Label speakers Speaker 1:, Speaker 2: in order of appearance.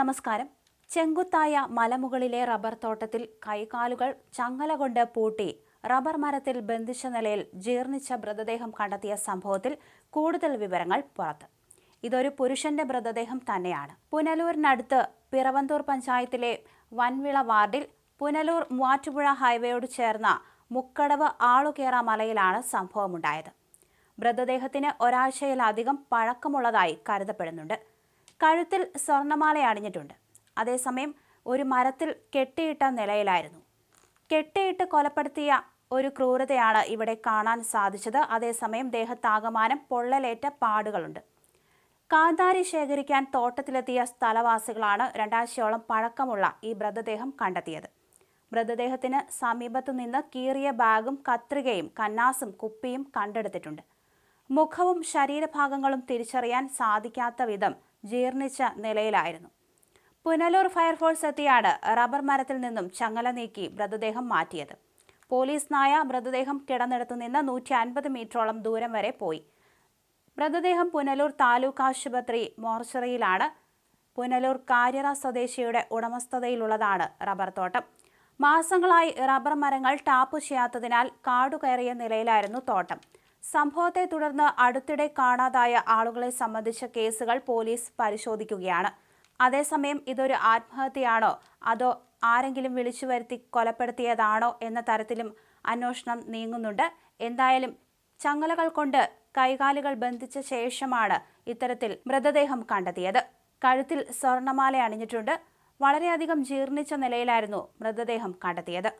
Speaker 1: നമസ്കാരം. ചെങ്കുത്തായ മലമുകളിലെ റബ്ബർ തോട്ടത്തിൽ കൈകാലുകൾ ചങ്ങല കൊണ്ട് പൂട്ടി റബ്ബർ മരത്തിൽ ബന്ധിച്ച നിലയിൽ ജീർണിച്ച മൃതദേഹം കണ്ടെത്തിയ സംഭവത്തിൽ കൂടുതൽ വിവരങ്ങൾ പുറത്ത്. ഇതൊരു പുരുഷന്റെ മൃതദേഹം തന്നെയാണ്. പുനലൂരിനടുത്ത് പിറവന്തൂർ പഞ്ചായത്തിലെ വൻവിള വാർഡിൽ പുനലൂർ മൂവാറ്റുപുഴ ഹൈവേയോട് ചേർന്ന മുക്കടവ് ആളുകേറ മലയിലാണ് സംഭവമുണ്ടായത്. മൃതദേഹത്തിന് ഒരാഴ്ചയിലധികം പഴക്കമുള്ളതായി കരുതപ്പെടുന്നുണ്ട്. കഴുത്തിൽ സ്വർണമാല അണിഞ്ഞിട്ടുണ്ട്. അതേസമയം ഒരു മരത്തിൽ കെട്ടിയിട്ട നിലയിലായിരുന്നു. കെട്ടിയിട്ട് കൊലപ്പെടുത്തിയ ഒരു ക്രൂരതയാണ് ഇവിടെ കാണാൻ സാധിച്ചത്. അതേസമയം ദേഹത്താകമാനം പൊള്ളലേറ്റ പാടുകളുണ്ട്. കാന്താരി ശേഖരിക്കാൻ തോട്ടത്തിലെത്തിയ സ്ഥലവാസികളാണ് രണ്ടാഴ്ചയോളം പഴക്കമുള്ള ഈ മൃതദേഹം കണ്ടെത്തിയത്. മൃതദേഹത്തിന് സമീപത്തു നിന്ന് കീറിയ ബാഗും കത്രികയും കന്നാസും കുപ്പിയും കണ്ടെടുത്തിട്ടുണ്ട്. മുഖവും ശരീരഭാഗങ്ങളും തിരിച്ചറിയാൻ സാധിക്കാത്ത വിധം ജീർണിച്ച നിലയിലായിരുന്നു. പുനലൂർ ഫയർഫോഴ്സ് എത്തിയാണ് റബ്ബർ മരത്തിൽ നിന്നും ചങ്ങല നീക്കി മൃതദേഹം മാറ്റിയത്. പോലീസ് നായ മൃതദേഹം കിടന്നിടത്തു നിന്ന് നൂറ്റി അൻപത് മീറ്ററോളം ദൂരം വരെ പോയി. മൃതദേഹം പുനലൂർ താലൂക്ക് ആശുപത്രി മോർച്ചറിയിലാണ്. പുനലൂർ കാര്യറ സ്വദേശിയുടെ ഉടമസ്ഥതയിലുള്ളതാണ് റബ്ബർ തോട്ടം. മാസങ്ങളായി റബ്ബർ മരങ്ങൾ ടാപ്പ് ചെയ്യാത്തതിനാൽ കാടുകയറിയ നിലയിലായിരുന്നു തോട്ടം. സംഭവത്തെ തുടർന്ന് അടുത്തിടെ കാണാതായ ആളുകളെ സംബന്ധിച്ച കേസുകൾ പോലീസ് പരിശോധിക്കുകയാണ്. അതേസമയം ഇതൊരു ആത്മഹത്യയാണോ? അതോ ആരെങ്കിലും വിളിച്ചു വരുത്തി കൊലപ്പെടുത്തിയതാണോ എന്ന തരത്തിലും അന്വേഷണം നീങ്ങുന്നുണ്ട്. എന്തായാലും ചങ്ങലകൾ കൊണ്ട് കൈകാലുകൾ ബന്ധിച്ച ശേഷമാണ് ഇത്തരത്തിൽ മൃതദേഹം കണ്ടെത്തിയത്. കഴുത്തിൽ സ്വർണമാല അണിഞ്ഞിട്ടുണ്ട്. വളരെയധികം ജീർണിച്ച നിലയിലായിരുന്നു മൃതദേഹം കണ്ടെത്തിയത്.